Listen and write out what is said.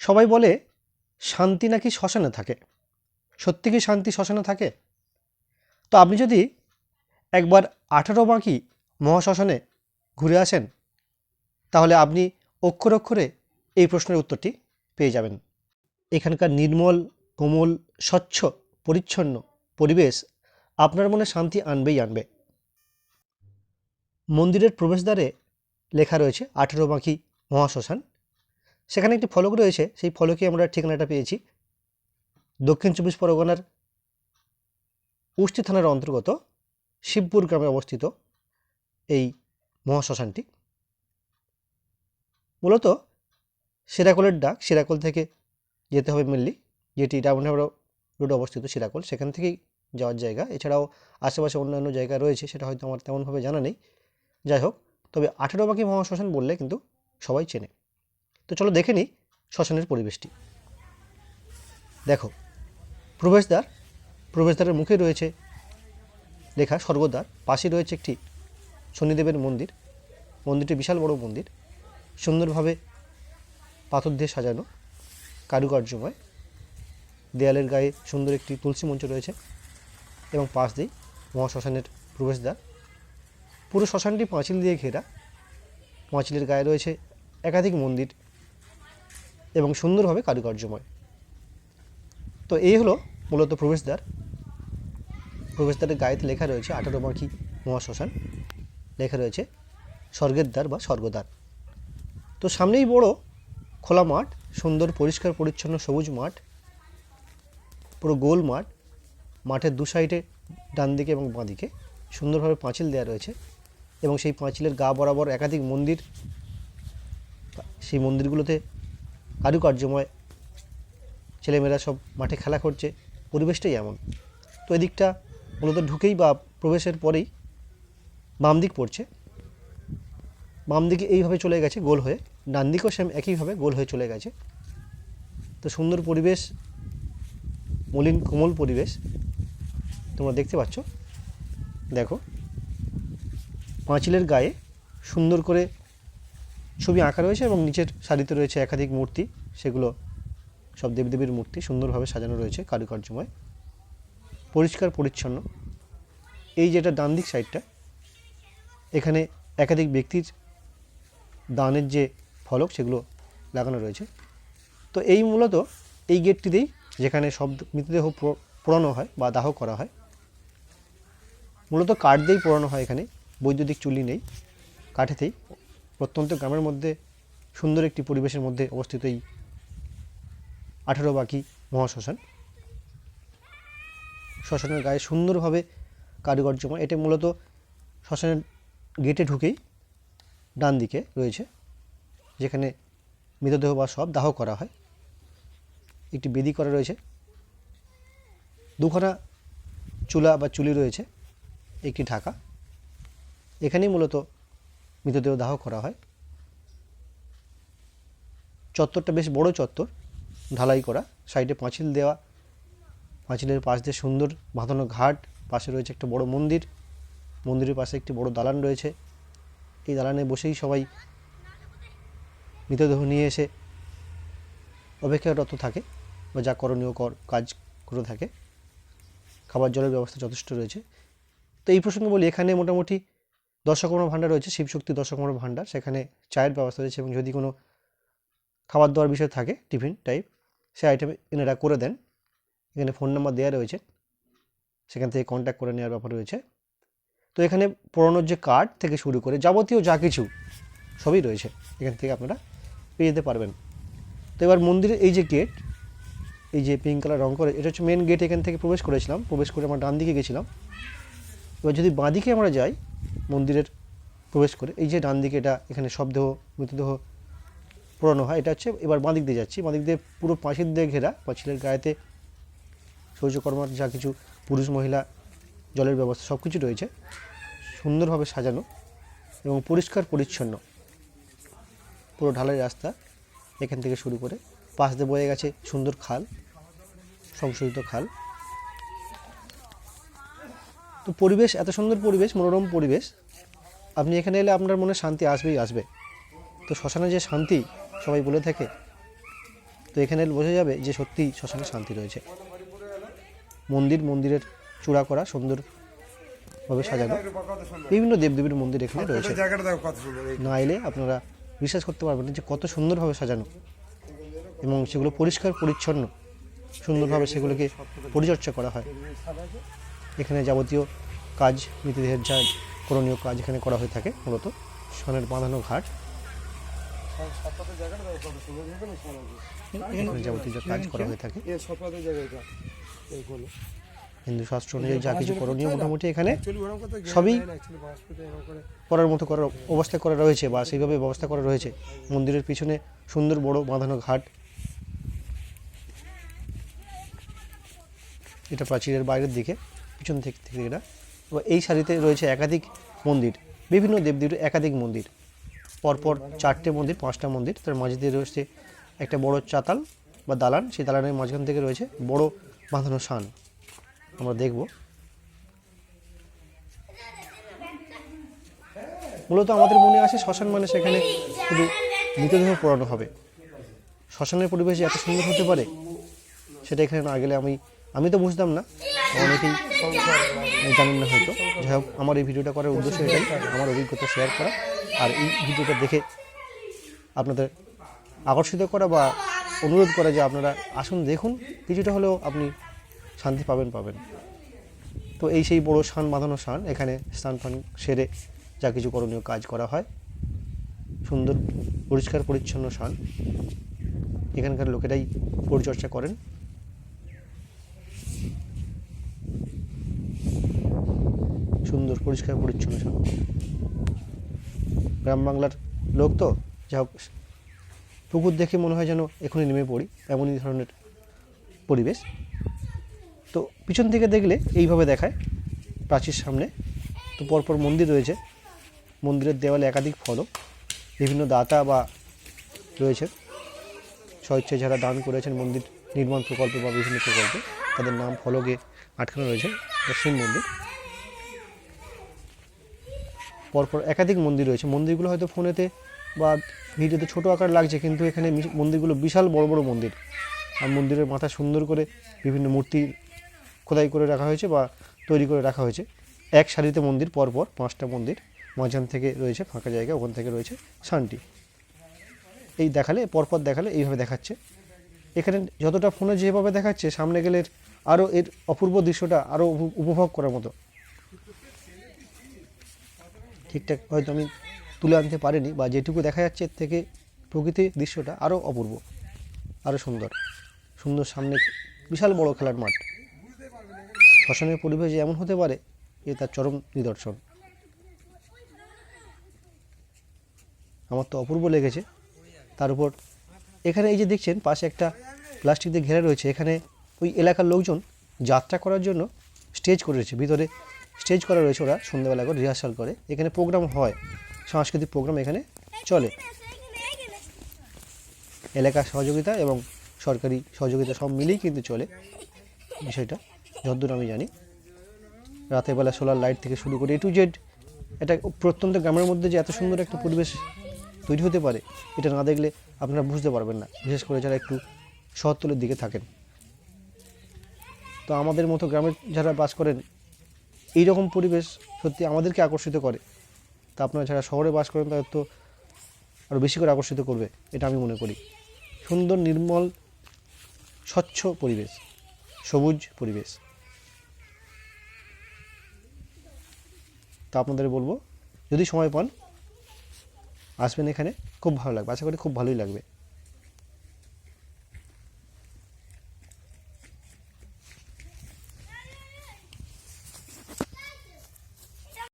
সবাই বলে, শান্তি নাকি শ্মশানে থাকে? সত্যি কি শান্তি শ্মশানে থাকে? তো আপনি যদি একবার আঠারো বাঁকি মহাশ্মশানে ঘুরে আসেন, তাহলে আপনি অক্ষর অক্ষরে এই প্রশ্নের উত্তরটি পেয়ে যাবেন। এখানকার নির্মল, কোমল, স্বচ্ছ, পরিচ্ছন্ন পরিবেশ আপনার মনে শান্তি আনবেই আনবে। মন্দিরের প্রবেশদ্বারে লেখা রয়েছে, আঠেরো বাঁকি মহাশ্মশান সেখানে একটি ফলক রয়েছে, সেই ফলকে আমরা ঠিকানাটা পেয়েছি। দক্ষিণ চব্বিশ পরগনার উষ্টি থানার অন্তর্গত শিবপুর গ্রামে অবস্থিত এই মহাশ্মশানটি। মূলত সিরাকলের ডাক, সিরাকল থেকে যেতে হবে মেনলি যেটি ডায়মন্ডহাবড়া রোডে অবস্থিত সিরাকল। সেখান থেকেই যাওয়ার জায়গা। এছাড়াও আশেপাশে অন্যান্য জায়গা রয়েছে, সেটা হয়তো আমার তেমনভাবে জানা নেই। যাই হোক, তবে আঠেরো বাকি মহাশ্মশান বললে কিন্তু সবাই চেনে। তো চলো দেখে নিই শ্মশানের পরিবেশটি। দেখো, প্রবেশদ্বার, প্রবেশদ্বারের মুখে রয়েছে লেখা স্বর্গদ্বার পাশে রয়েছে একটি শনিদেবের মন্দির। মন্দিরটি বিশাল বড় মন্দির, সুন্দরভাবে পাথর দিয়ে সাজানো, কারুকার্যময়। দেয়ালের গায়ে সুন্দর একটি তুলসী মঞ্চ রয়েছে এবং পাশ দিয়েই মহাশ্মশানের প্রবেশদ্বার। পুরো শ্মশানটি পাঁচিল দিয়ে ঘেরা। পাঁচিলের গায়ে রয়েছে একাধিক মন্দির এবং সুন্দরভাবে কারুকার্যময়। তো এই হলো মূলত প্রবেশদ্বার। প্রবেশদ্বারের গায়েতে লেখা রয়েছে আঠারো বাঁকি মহাশ্মশান। লেখা রয়েছে স্বর্গের দ্বার বা স্বর্গদ্বার। তো সামনেই বড় খোলা মাঠ, সুন্দর, পরিষ্কার, পরিচ্ছন্ন, সবুজ মাঠ, পুরো গোল মাঠ। মাঠের দু সাইডে ডান দিকে এবং বাঁ দিকে সুন্দরভাবে পাঁচিল দেওয়া রয়েছে এবং সেই পাঁচিলের গা বরাবর একাধিক মন্দির। সেই মন্দিরগুলোতে কারুকার্যময়। ছেলেমেয়েরা সব মাঠে খেলা করছে, পরিবেশটাই এমন। তো এদিকটা মূলত ঢুকেই বা প্রবেশের পরেই বাম দিক পড়ছে। বাম দিকে এইভাবে চলে গেছে গোল হয়ে ডান দিকেও সেম একইভাবে গোল হয়ে চলে গেছে। তো সুন্দর পরিবেশ, মলিন কোমল পরিবেশ, তোমরা দেখতে পাচ্ছ। দেখো, পাঁচিলের গায়ে সুন্দর করে ছবি আঁকা রয়েছে এবং নিচের সারিতে রয়েছে একাধিক মূর্তি। সেগুলো সব দেবদেবীর মূর্তি সুন্দরভাবে সাজানো রয়েছে, কারুকার্যময়, পরিষ্কার, পরিচ্ছন্ন। এই যেটা ডান দিক সাইডটা, এখানে একাধিক ব্যক্তির দানের যে ফলক সেগুলো লাগানো রয়েছে। তো এই মূলত এই গেটটিতেই যেখানে সব মৃতদেহ পোড়ানো হয় বা দাহ করা হয়, মূলত কাঠ দিয়েই পোড়ানো হয় এখানে, বৈদ্যুতিক চুল্লি নেই, কাঠেতেই। প্রত্যন্ত গ্রামের মধ্যে সুন্দর একটি পরিবেশের মধ্যে অবস্থিত এই আঠেরো বাকি মহাশ্মশান। শ্মশানের গায়ে সুন্দরভাবে কারুকার্যময় এটা মূলত শ্মশানের গেটে ঢুকেই ডান দিকে রয়েছে, যেখানে মৃতদেহ বা সব দাহ করা হয়। একটি বেদি করা রয়েছে। দুখানা চুলা বা চুলি রয়েছে, একটি ঢাকা। এখানেই মূলত মৃতদেহ দাহ করা হয়। চত্বরটা বেশ বড় চত্বর। ঢালাই করা। সাইডে পাঁচিল দেওয়া। পাঁচিলের পাশ দিয়ে সুন্দর বাঁধানো ঘাট। পাশে রয়েছে একটা বড় মন্দির। মন্দিরের পাশে একটি বড় দালান রয়েছে। এই দালানে বসেই সবাই মৃতদেহ নিয়ে এসে অপেক্ষারত থাকে বা যা করণীয় কর, কাজ করে থাকে। খাবার জলের ব্যবস্থা যথেষ্ট রয়েছে। তো এই প্রসঙ্গে বলি, এখানে মোটামুটি দর্শকর্ম ভাণ্ডার রয়েছে, শিবশক্তি দর্শকর্ম ভাণ্ডার। সেখানে চায়ের ব্যবস্থা রয়েছে এবং যদি কোনো খাবার দাবার বিষয় থাকে, টিফিন টাইপ সে আইটেম এনারা করে দেন। এখানে ফোন নাম্বার দেওয়া রয়েছে। সেখান থেকে কন্ট্যাক্ট করে নেওয়ার ব্যাপার রয়েছে। তো এখানে পুরোনোর যে কার্ড থেকে শুরু করে যাবতীয় যা কিছু সবই রয়েছে। এখান থেকে আপনারা পেয়ে যেতে পারবেন। তো এবার মন্দিরের এই যে গেট এই যে পিঙ্ক কালার রঙ করে, এটা হচ্ছে মেন গেট এখান থেকে প্রবেশ করেছিলাম। প্রবেশ করে আমরা ডান দিকে গেছিলাম। এবার যদি বাঁ দিকে আমরা যাই মন্দিরের প্রবেশ করে, এই যে ডান দিকে এটা এখানে শবদেহ, মৃতদেহ পোড়ানো হয়, এটা হচ্ছে এবার বাঁ দিক দিয়ে যাচ্ছি। বাঁ দিক দিয়ে পুরো পাঁচিল দিয়ে ঘেরা পাঁচিলের গায়েতে শৌচকর্মার যা কিছু পুরুষ, মহিলা, জলের ব্যবস্থা সব কিছু রয়েছে। সুন্দরভাবে সাজানো এবং পরিষ্কার পরিচ্ছন্ন। পুরো ঢালাই রাস্তা এখান থেকে শুরু করে পাশ দিয়ে বয়ে গেছে সুন্দর খাল, সংশোধিত খাল। তো পরিবেশ, এত সুন্দর পরিবেশ, মনোরম পরিবেশ, আপনি এখানে এলে আপনার মনে শান্তি আসবেই আসবে। তো শ্মশানে যে শান্তি সবাই বলে থাকে। তো এখানে বোঝা যাবে যে সত্যিই শ্মশানে শান্তি রয়েছে। মন্দির মন্দিরের চূড়া করা সুন্দরভাবে সাজানো। বিভিন্ন দেবদেবীর মন্দির এখানে রয়েছে। সুন্দর না এলে আপনারা বিশ্বাস করতে পারবেন না যে কত সুন্দরভাবে সাজানো এবং সেগুলো পরিষ্কার পরিচ্ছন্ন সুন্দরভাবে সেগুলোকে পরিচর্যা করা হয়। এখানে যাবতীয় কাজ মৃতদেহের যা করণীয় কাজ এখানে করা হয়ে থাকে। মূলত সনের বাঁধানো ঘাট। যাবতীয় যা কাজ করা হয়ে থাকে। হিন্দু শাস্ত্র অনুযায়ী যা কিছু করণীয় মোটামুটি এখানে সবই করার মতো করার অবস্থা করা রয়েছে বা সেইভাবে ব্যবস্থা করা রয়েছে। মন্দিরের পিছনে সুন্দর বড় বাঁধানো ঘাট। এটা প্রাচীরের বাইরের দিকে পিছন থেকে থেকে এটা এই সারিতে রয়েছে একাধিক মন্দির বিভিন্ন দেবদেবীর একাধিক মন্দির। পরপর চারটে মন্দির, পাঁচটা মন্দির। তার মাঝে দিয়ে রয়েছে একটা বড় চাতাল বা দালান। সেই দালানের মাঝখান থেকে রয়েছে বড় বাঁধানো শান। আমরা দেখব। মূলত আমাদের মনে আসে শ্মশান মানে সেখানে শুধু মৃতদেহ পোড়ানো হবে। শ্মশানের পরিবেশ এত সুন্দর হতে পারে, সেটা এখানে না গেলে আমি আমি তো বুঝতাম না। অনেকেই জানেন না হয়তো। যাই হোক, আমার এই ভিডিওটা করার উদ্দেশ্য এটাই, আমার অভিজ্ঞতা শেয়ার করা। আর এই ভিডিওটা দেখে আপনাদের আকর্ষিত করা বা অনুরোধ করা যে আপনারা আসুন, দেখুন, কিছুটা হলেও আপনি শান্তি পাবেন পাবেন। তো এই সেই বড় শান, বাঁধানো শান, এখানে স্নান ফান সেরে যা কিছু করণীয় কাজ করা হয়। সুন্দর, পরিষ্কার, পরিচ্ছন্ন শান। এখানকার লোকেরাই পরিচর্যা করেন। সুন্দর, পরিষ্কার, পরিচ্ছন্ন শান গ্রাম বাংলার লোক তো যা পুকুর দেখে মনে হয় যেন এখনই নেমে পড়ি, এমনই ধরনের পরিবেশ। তো পিছন থেকে দেখলে এইভাবে দেখায়, প্রাচীর সামনে। তো পরপর মন্দির রয়েছে। মন্দিরের দেওয়ালে একাধিক ফলক, বিভিন্ন দাতা বা রয়েছে। স্বেচ্ছায় যারা দান করেছেন মন্দির নির্মাণ প্রকল্পে বা বিভিন্ন প্রকল্পে, তাদের নাম ফলকে আটকানো রয়েছে। শিব মন্দির। পরপর একাধিক মন্দির রয়েছে। মন্দিরগুলো হয়তো ফোনেতে বা ভিডিওতে ছোট আকার লাগছে, কিন্তু এখানে মন্দিরগুলো বিশাল বড় বড় মন্দির। আর মন্দিরের মাথা সুন্দর করে বিভিন্ন মূর্তি খোদাই করে রাখা হয়েছে বা তৈরি করে রাখা হয়েছে। এক সারিতে মন্দির, পরপর পাঁচটা মন্দির। মাঝখান থেকে রয়েছে, ফাঁকা জায়গা, ওখান থেকে রয়েছে শান্তি। এই দেখালে, পরপর দেখালে এইভাবে দেখাচ্ছে। এখানে যতটা ফোনে যেভাবে দেখাচ্ছে, সামনে গেলে আরও এর অপূর্ব দৃশ্যটা আরও উপ- উপভোগ করার মতো। ঠিকঠাক হয়তো আমি তুলে আনতে পারিনি বা যেটুকু দেখা যাচ্ছে এর থেকে প্রকৃতির দৃশ্যটা আরও অপূর্ব আরও সুন্দর। সুন্দর সামনে বিশাল বড় খেলার মাঠ। শ্মশানের পরিবেশ এমন হতে পারে, এ তার চরম নিদর্শন। আমার তো অপূর্ব লেগেছে। তার উপর এখানে এই যে দেখছেন, পাশে একটা প্লাস্টিক দিয়ে ঘেরা রয়েছে। এখানে ওই এলাকার লোকজন যাত্রা করার জন্য স্টেজ করে রয়েছে ভিতরে স্টেজ করা রয়েছে ওরা সন্ধ্যাবেলা করে রিহার্সাল করে। এখানে প্রোগ্রাম হয়, সাংস্কৃতিক প্রোগ্রাম এখানে চলে। এলাকার সহযোগিতা এবং সরকারি সহযোগিতা সব মিলেই কিন্তু চলে বিষয়টা, যতদূর আমি জানি। রাতের বেলা সোলার লাইট থেকে শুরু করে এ টু জেড এটা প্রত্যন্ত গ্রামের মধ্যে যে এত সুন্দর একটা পরিবেশ তৈরি হতে পারে, এটা না দেখলে আপনারা বুঝতে পারবেন না, বিশেষ করে যারা একটু শহরতলের দিকে থাকেন। তো আমাদের মতো গ্রামের যারা বাস করেন এই রকম পরিবেশ সত্যি আমাদেরকে আকর্ষিত করে। তা আপনারা যারা শহরে বাস করেন, তাদের তো আরও বেশি করে আকর্ষিত করবে, এটা আমি মনে করি। সুন্দর, নির্মল, স্বচ্ছ পরিবেশ, সবুজ পরিবেশ। তা আপনাদের বলব, যদি সময় পান, আসবেন এখানে, খুব ভালো লাগবে, আশা করি খুব ভালোই লাগবে।